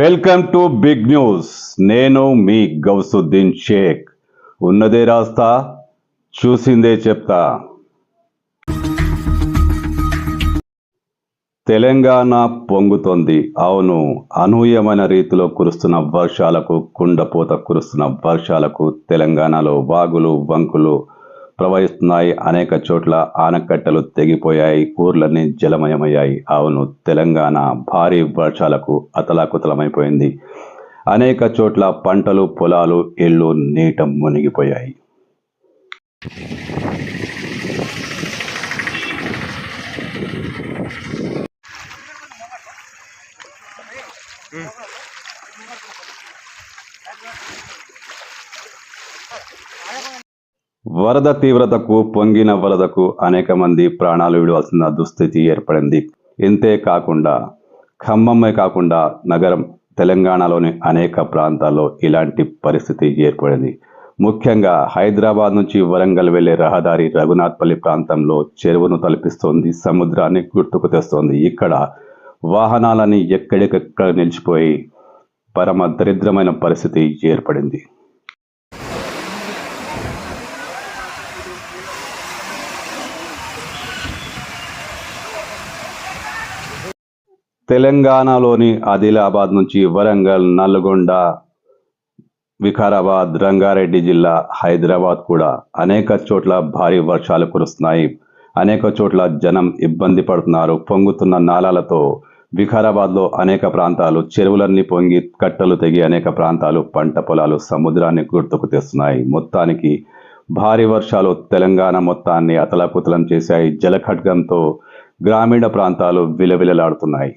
Welcome to big news. నేను మీ గౌసుద్దీన్ షేక్. ఉన్నదే రాస్తా చూసిందే చెప్తా. తెలంగాణ పొంగుతోంది. అవును అనూహ్యమైన రీతిలో కురుస్తున్న వర్షాలకు కుండపోత కురుస్తున్న వర్షాలకు తెలంగాణలో వాగులు వంకులు ప్రవహిస్తున్నాయి. అనేక చోట్ల ఆనకట్టలు తెగిపోయాయి. ఊర్లన్నీ జలమయమయ్యాయి. అవును తెలంగాణ భారీ వర్షాలకు అతలాకుతలమైపోయింది. అనేక చోట్ల పంటలు పొలాలు ఇళ్ళు నీట మునిగిపోయాయి. వరద తీవ్రతకు పొంగిన వరదకు అనేక మంది ప్రాణాలు విడవలసిన దుస్థితి ఏర్పడింది. ఇంతే కాకుండా ఖమ్మమ్మే కాకుండా నగరం తెలంగాణలోని అనేక ప్రాంతాల్లో ఇలాంటి పరిస్థితి ఏర్పడింది. ముఖ్యంగా హైదరాబాద్ నుంచి వరంగల్ వెళ్ళే రహదారి రఘునాథ్పల్లి ప్రాంతంలో చెరువును తలపిస్తోంది సముద్రాన్ని గుర్తుకు తెస్తోంది. ఇక్కడ వాహనాలని ఎక్కడికెక్కడ నిలిచిపోయి పరమ దరిద్రమైన పరిస్థితి ఏర్పడింది. తెలంగాణలోని ఆదిలాబాద్ నుంచి వరంగల్ నల్గొండ వికారాబాద్ రంగారెడ్డి జిల్లా హైదరాబాద్ కూడా అనేక చోట్ల భారీ వర్షాలు కురుస్తున్నాయి. అనేక చోట్ల జనం ఇబ్బంది పడుతున్నారు. పొంగుతున్న నాలాలతో వికారాబాద్లో అనేక ప్రాంతాలు చెరువులన్నీ పొంగి కట్టలు తెగి అనేక ప్రాంతాలు పంట పొలాలు సముద్రాన్ని గుర్తుకు తెస్తున్నాయి. మొత్తానికి భారీ వర్షాలు తెలంగాణ మొత్తాన్ని అతలాకుతలం చేశాయి. జలఖడ్గంతో గ్రామీణ ప్రాంతాలు విలవిలలాడుతున్నాయి.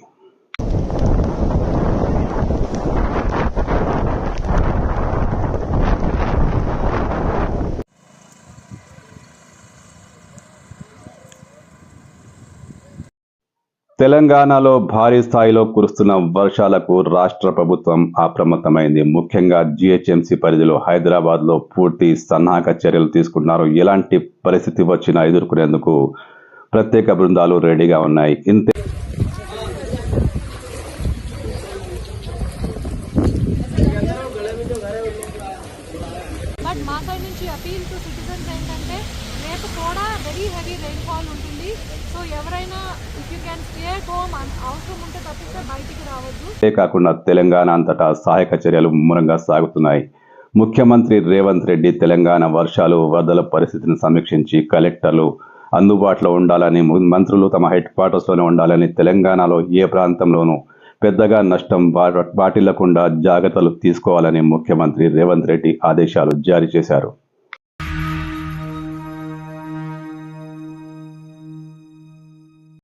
తెలంగాణలో భారీ స్థాయిలో కురుస్తున్న వర్షాలకు రాష్ట్ర ప్రభుత్వం అప్రమత్తమైంది. ముఖ్యంగా జిహెచ్ఎంసీ పరిధిలో హైదరాబాద్లో పూర్తి సన్నాహక చర్యలు తీసుకుంటున్నారు. ఎలాంటి పరిస్థితి వచ్చినా ఎదుర్కొనేందుకు ప్రత్యేక బృందాలు రెడీగా ఉన్నాయి. ఇంతే బట్ మా సైడ్ నుంచి అపీల్ టు సిటిజన్స్ ఏంటంటే రేపు కూడా వెరీ హెవీ రెయిన్ఫాల్ ఉంటుంది. సో ఎవరైనా అంతేకాకుండా తెలంగాణ అంతటా సహాయక చర్యలు ముమ్మరంగా సాగుతున్నాయి. ముఖ్యమంత్రి రేవంత్ రెడ్డి తెలంగాణ వర్షాలు వరదల పరిస్థితిని సమీక్షించి కలెక్టర్లు అందుబాటులో ఉండాలని మంత్రులు తమ హెడ్ క్వార్టర్స్లోనే ఉండాలని తెలంగాణలో ఏ ప్రాంతంలోనూ పెద్దగా నష్టం వాటిల్లకుండా జాగ్రత్తలు తీసుకోవాలని ముఖ్యమంత్రి రేవంత్ రెడ్డి ఆదేశాలు జారీ చేశారు.